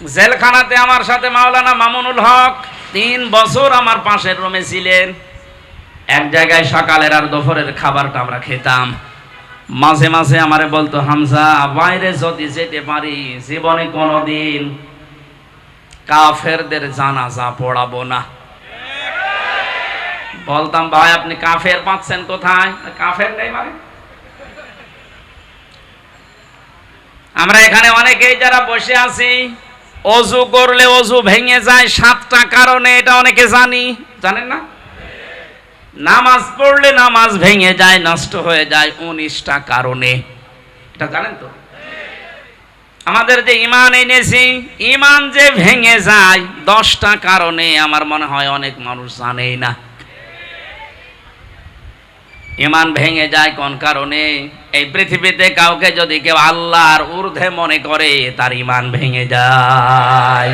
জেলখানাতে আমার সাথে মাওলানা মামুনুল হক তিন বছর আমার পাশের রুমে ছিলেন। এক জায়গায় সকালের আর দুপুরের খাবারটা আমরা খেতাম। মাঝে মাঝে আমারে বলতো, হামজা, বাইরে যদি যেতে পারি, জীবনে কোনোদিন কাফেরদের জানাজা পড়াবো না। বলতাম, ভাই, আপনি কাফের পাচ্ছেন কোথায়? কাফের নেই মানে? আমরা এখানে অনেকেই যারা বসে আছি অজু করলে অজু ভেঙে যায় সাতটা কারণে, এটা অনেকে জানি। জানেন না? নামাজ পড়লে নামাজ ভেঙে যায়, নষ্ট হয়ে যায় উনিশটা কারণে। এটা জানেন তো? আমাদের যে ইমান এনেছি, ইমান যে ভেঙে যায়, দশটা কারণে আমার মনে হয় অনেক মানুষ জানেই না। ইমান ভেঙে যায় কোন কারণে? এই পৃথিবীতে কাউকে যদি কেউ আল্লাহর ঊর্ধ্বে মনে করে, তার ইমান ভেঙে যায়।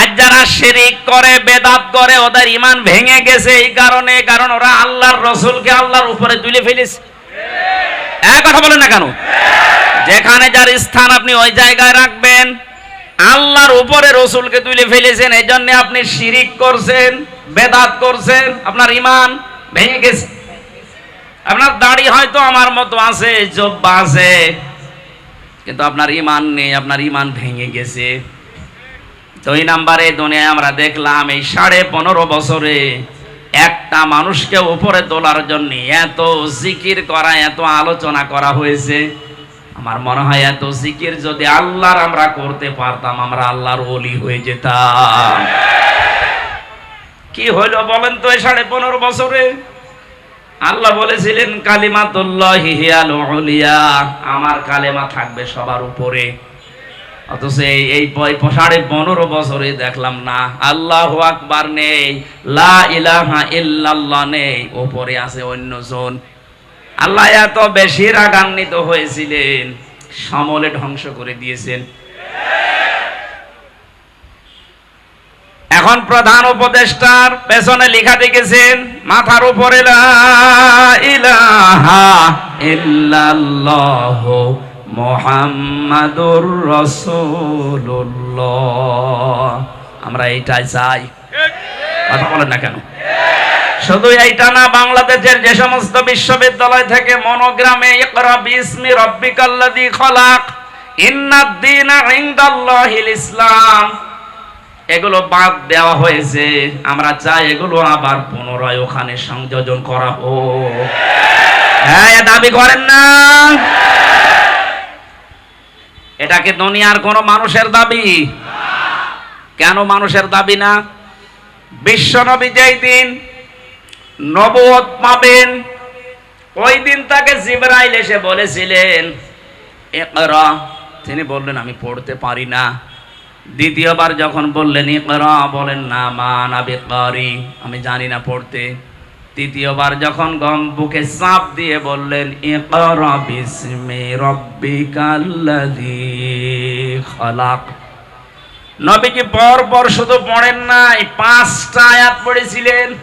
আজ যারা শিরিক করে, বেদাত করে, ওদের ইমান ভেঙে গেছে এই কারণে, কারণ ওরা আল্লাহর রসুলকে আল্লাহর উপরে তুলে ফেলেছে। এক কথা বলেন না কেন? যেখানে যার স্থান আপনি ওই জায়গায় রাখবেন, আল্লাহর উপরে রসুলকে তুলে ফেলেছেন এই জন্য আপনি শিরিক করছেন, বেদাত করছেন, আপনার ইমান ভেঙে গেছে। আপনার দাড়ি হয়তো আমার মতো আছে, জব্বা আছে, কিন্তু আপনার ইমান নেই, আপনার ইমান ভেঙে গেছে। দুই নাম্বারে দুনিয়ায় আমরা দেখলাম, এই সাড়ে পনেরো বছরে একটা মানুষকে উপরে তোলার জন্য এত জিকির করা, এত আলোচনা করা হয়েছে। আমার মনে হয় এত জিকির যদি আল্লাহর আমরা করতে পারতাম, আমরা আল্লাহর ওলি হয়ে যেতাম। কি হইল বলেন তো এই সাড়ে পনেরো বছরে? আল্লাহ বলেছিলেন, কালিমাতুল্লাহি হিয়াল উলিয়া আমার কালেমা থাকবে সবার উপরে। অথচ এই এই সাড়ে পনেরো বছরে দেখলাম না, আল্লাহ আকবার নেই, লা ইলাহা ইল্লাল্লাহ নেই ওপরে আছে অন্যজন। আল্লাহ এত বেশি রাগান্বিত হয়েছিলেন, সমলে ধ্বংস করে দিয়েছেন। এখন প্রধান উপদেষ্টার পেছনে লেখা দেখেছেন, মাথার উপরে মোহাম্মদুর রসুল্লাহ আমরা এইটাই চাই। কথা বলেন না কেন? শুধু এইটা না, বাংলাদেশের যে সমস্ত বিশ্ববিদ্যালয় থেকে মনোগ্রামে ইকরা বিসমি খলাক ইনদাল্লাহিল ইসলাম। এগুলো বাদ দেওয়া হয়েছে। আমরা চাই এগুলো আবার পুনরায় ওখানে সংযোজন করা হোক। হ্যাঁ দাবি করেন না। এটাকে দুনিয়ার কোনো মানুষের দাবি? কেন মানুষের দাবি না? বিশ্বনবী যেই দিন নবুয়ত পাবেন, ওই দিন তাকে জিবরাইল এসে বলেছিলেন তিনি বললেন, আমি পড়তে পারি না। দ্বিতীয়বার যখন বললেন, ইকরা বলেন, না, মা নাবি কারি আমি জানি না পড়তে। তৃতীয়বার যখন গম বুকে চাপ দিয়ে বললেন নবীজি পর পর শুধু পড়েন নাই, পাঁচটা আয়াত পড়েছিলেন।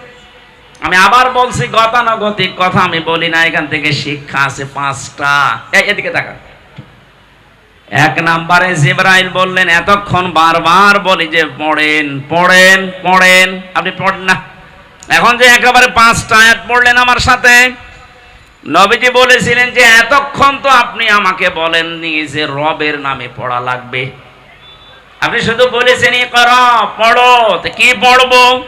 আমি আবার বলছি, গতানুগতিক কথা আমি বলি না, এখান থেকে শিক্ষা আছে পাঁচটা। এদিকে তাকা এক নাম্বারে জিব্রাইল বললেন, এতক্ষণ বারবার বলি যে, পড়েন পড়েন পড়েন। আপনি পড়েন না। এখন যে একেবারে পাঁচটা আয়াত পড়লেন আমার সাথে, নবীজি বলেছিলেন যে, এতক্ষণ তো আপনি আমাকে বলেননি যে, রবের নামে পড়া লাগবে। আপনি শুধু বলেছেন ই কর, পড়ো। কি পড়ব?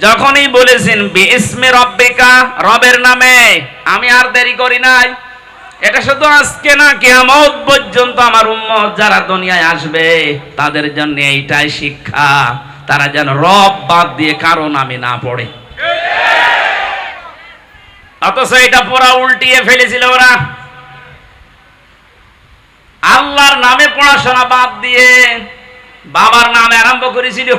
যখনই বলেছেন বিসমে রব্বিকা, রবের নামে। আমি আর দেরি করি নাই। এটা শুধু আজকে না, কিয়ামত পর্যন্ত আমার উম্মত যারা দুনিয়ায় আসবে, তাদের জন্য এইটাই শিক্ষা। তারা যেন রব বাদ দিয়ে কারও নামে না পড়ে। অথচ এটা পুরা উল্টিয়ে ফেলেছিল ওরা। আল্লাহর নামে পড়াশোনা বাদ দিয়ে বাবার নামে আরম্ভ করেছিল।